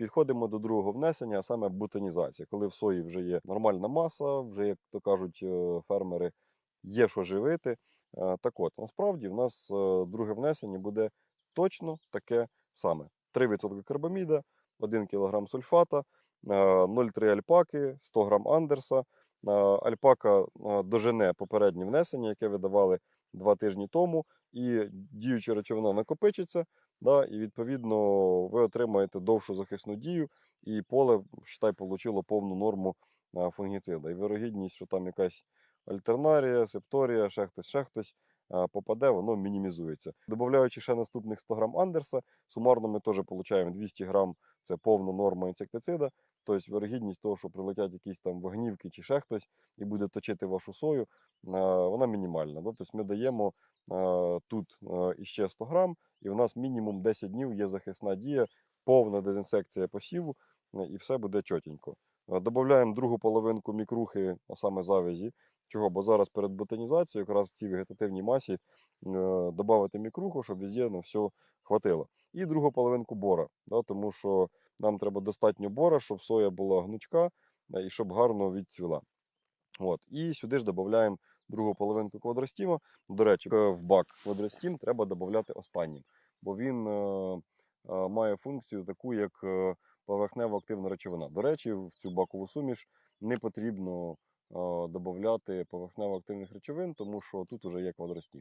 Підходимо до другого внесення, а саме бутонізація. Коли в сої вже є нормальна маса, вже, як то кажуть е, фермери, є що живити. Е, Так от, насправді в нас е, друге внесення буде точно таке саме: 3% карбаміда, 1 кг сульфата, е, 0,3 альпаки, 100 г андерса. Альпака дожене попереднє внесення, яке видавали два тижні тому, і діюча речовина накопичиться. Да, і відповідно ви отримаєте довшу захисну дію, і поле, считай, получило повну норму фунгіцида. І вирогідність, що там якась альтернарія, септорія, ще хтось, ще хтось попаде, воно мінімізується. Добавляючи ще наступних 100 грам андерса, сумарно ми теж отримуємо 200 грам це повна норма інсектицида. Тобто вирогідність того, що прилетять якісь там вогнівки чи ще хтось і буде точити вашу сою, вона мінімальна. Тобто ми даємо тут іще 100 грам, і в нас мінімум 10 днів є захисна дія, повна дезінсекція посіву, е, і все буде чотенько. Е, Додаємо другу половинку мікрухи, а саме завязі. Чого? Бо зараз перед ботанізацією, якраз в цій вегетативній масі, додати мікруху, щоб везде на все хватило. І другу половинку бора, да, тому що нам треба достатньо бора, щоб соя була гнучка е, і щоб гарно відцвіла. От. І сюди ж додаємо другу половинку квадростіма. До речі, е, в бак квадростім треба додати останнім, бо він е, е, має функцію таку, як поверхнево активна речовина. До речі, в цю бакову суміш не потрібно додати поверхнево активних речовин, тому що тут вже є квадростім.